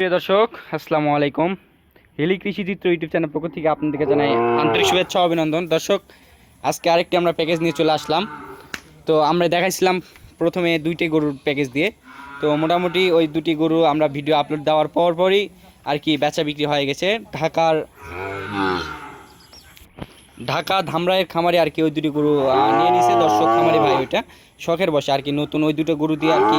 প্রিয় দর্শক, আসসালামু আলাইকুম। হেলি কৃষি চিত্র ইউটিউব চ্যানেল পক্ষ থেকে আপনাদেরকে জানাই আন্তরিক শুভেচ্ছা অভিনন্দন। দর্শক, আজকে আরেকটি আমরা প্যাকেজ নিয়ে চলে আসলাম। তো আমরা দেখাইছিলাম প্রথমে দুইটি গরুর প্যাকেজ দিয়ে। তো মোটামুটি ওই দুটি গরু আমরা ভিডিও আপলোড দেওয়ার পর পরই আর কি বেচা বিক্রি হয়ে গেছে। ঢাকার ঢাকা ধামরাইয়ের খামারে আর কি ওই দুটি গরু নিয়ে নিছে দর্শক খামারি ভাই ওইটা। শখের বসে আর কি নতুন ওই দুটো গরু দিয়ে আর কি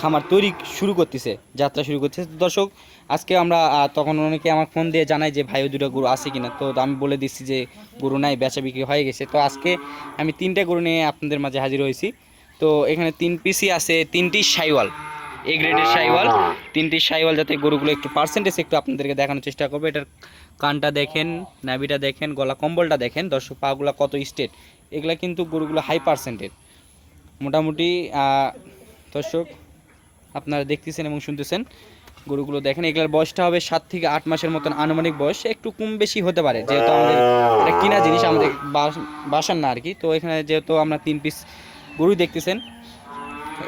খামার তৈরি শুরু করতেছে, যাত্রা শুরু করতেছে। দর্শক, আজকে আমরা তখন অনেকে আমার ফোন দিয়ে জানাই যে ভাই, ওই দুটো গরু আছে কিনা? তো আমি বলে দিচ্ছি যে গরু নাই, বেচা বিক্রি হয়ে গেছে। তো আজকে আমি তিনটে গরু নিয়ে আপনাদের মাঝে হাজির হয়েছি। তো এখানে তিন পিসি আছে, তিনটি সাইওয়াল। এ গ্রেডের সাইওয়াল। তিনটি সাইওয়াল যাতে গরুগুলো একটু পার্সেন্টেজ একটু আপনাদেরকে দেখানোর চেষ্টা করব। এটার কানটা দেখেন নাভিটা দেখেন গলা কম্বলটা দেখেন। দর্শক পাগুলা কত স্টেট এগুলা কিন্তু গরুগুলো হাই পার্সেন্টের মোটামুটি দর্শক আপনারা দেখতেছেন এবং শুনতেছেন। গরুগুলো দেখেন এগুলার বয়সটা হবে সাত থেকে আট মাসের মতন আনুমানিক বয়স। একটু কম বেশি হতে পারে। যেহেতু আমাদের এটা কিনা জিনিস আমাদের বাস- বাসার না আর কি। তো এখানে যেহেতু আমরা তিন পিস গরু দেখতেছেন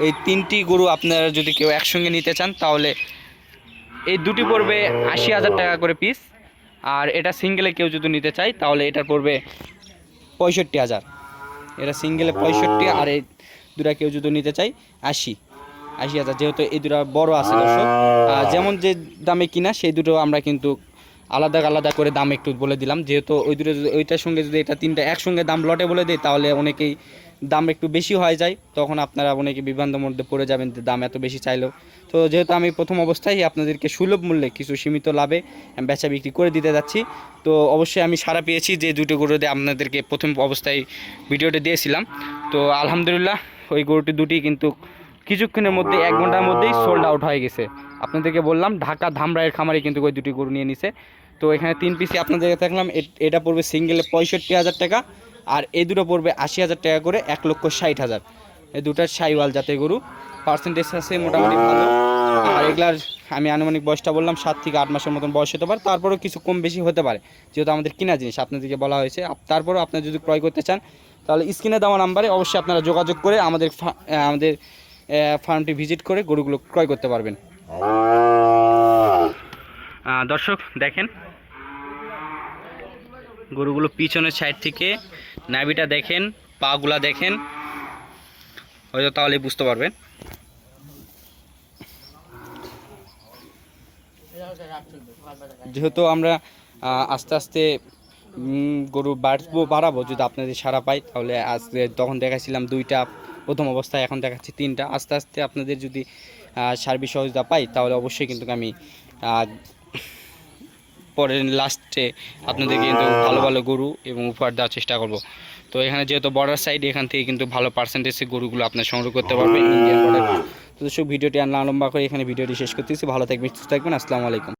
এই তিনটি গরু আপনারা যদি কেউ একসঙ্গে নিতে চান, তাহলে এই দুটি পড়বে আশি হাজার টাকা করে পিস আর এটা সিঙ্গেলে কেউ যদি নিতে চায়, তাহলে এটা পড়বে পঁয়ষট্টি হাজার। এটা সিঙ্গেলে পঁয়ষট্টি, আর এই দুটা কেউ যদি নিতে চায়, আশি। আশি হাজার, যেহেতু এই দুটা বড় আছে দর্শক যেমন যে দামে কিনা, সেই দুটো আমরা কিন্তু আলাদা আলাদা করে দাম একটু বলে দিলাম। যেহেতু ওই দুটো ওইটার সঙ্গে যদি এটা তিনটা একসঙ্গে দাম লটে বলে দিই তাহলে অনেকেই দাম একটু বেশি হয়ে যায়। তখন আপনারা অনেকে বিভ্রান্তের মধ্যে পড়ে যাবেন যে দাম এত বেশি চাইলেও। তো যেহেতু আমি প্রথম অবস্থায় আপনাদেরকে সুলভ মূল্যে কিছু সীমিত লাভে বেচা বিক্রি করে দিতে যাচ্ছি, তো অবশ্যই আমি সারা পেয়েছি যে দুটো গরু দিয়ে আপনাদেরকে প্রথম অবস্থায় ভিডিওটা দিয়েছিলাম। তো আলহামদুলিল্লাহ, ওই গরুটি দুটি কিন্তু কিছুক্ষণের মধ্যে এক ঘণ্টার মধ্যেই সোল্ড আউট হয়ে গেছে। আপনাদেরকে বললাম, ঢাকা ধামরাইয়ের খামারে কিন্তু ওই দুটি গরু নিয়ে নিছে। তো এখানে তিন পিসি আপনাদেরকে দেখলাম, এটা পড়বে সিঙ্গেলে পঁয়ষট্টি হাজার টাকা, আর এই দুটো পড়বে আশি হাজার টাকা করে এক লক্ষ ষাট হাজার। এই দুটার সাইওয়াল জাতের গরু পার্সেন্টেজ আছে মোটামুটি ভালো। আর এগুলার আমি আনুমানিক বয়সটা বললাম, সাত থেকে আট মাসের মতন বয়স হতে পারে। তারপরেও কিছু কম বেশি হতে পারে, যেহেতু আমাদের কিনা জিনিস, আপনাদেরকে বলা হয়েছে। তারপরেও আপনারা যদি ক্রয় করতে চান, তাহলে স্ক্রিনে দেওয়া নাম্বারে অবশ্যই আপনারা যোগাযোগ করে আমাদের আমাদের ফার্মটি ভিজিট করে গরুগুলো ক্রয় করতে পারবেন। দর্শক দেখেন। গরুগুলো পিছনের সাইড থেকে নাভিটা দেখেন পাগুলা দেখেন। হয়তো তাহলে বুঝতে পারবেন। যেহেতু আমরা আস্তে আস্তে গরু বাড়বো বাড়াবো যদি আপনাদের সারা পাই তাহলে আজকে তখন দেখাচ্ছিলাম দুইটা প্রথম অবস্থায় এখন দেখাচ্ছি তিনটা। আস্তে আস্তে আপনাদের যদি সার্বিক সহযোগিতা পাই, তাহলে অবশ্যই কিন্তু আমি পরের লাস্টে আপনাদেরকে কিন্তু ভালো ভালো গরু এবং উপহার দেওয়ার চেষ্টা করব। তো এখানে যেহেতু বর্ডার সাইড এখান থেকে কিন্তু ভালো পার্সেন্টেজে গরুগুলো আপনার সংগ্রহ করতে পারবেন ইন্ডিয়ান বর্ডার তো দর্শক, ভিডিওটি আর না লম্বা করে এখানে ভিডিওটি শেষ করতেছি। ভালো থাকবেন, সুস্থ থাকবেন। আসসালামু আলাইকুম।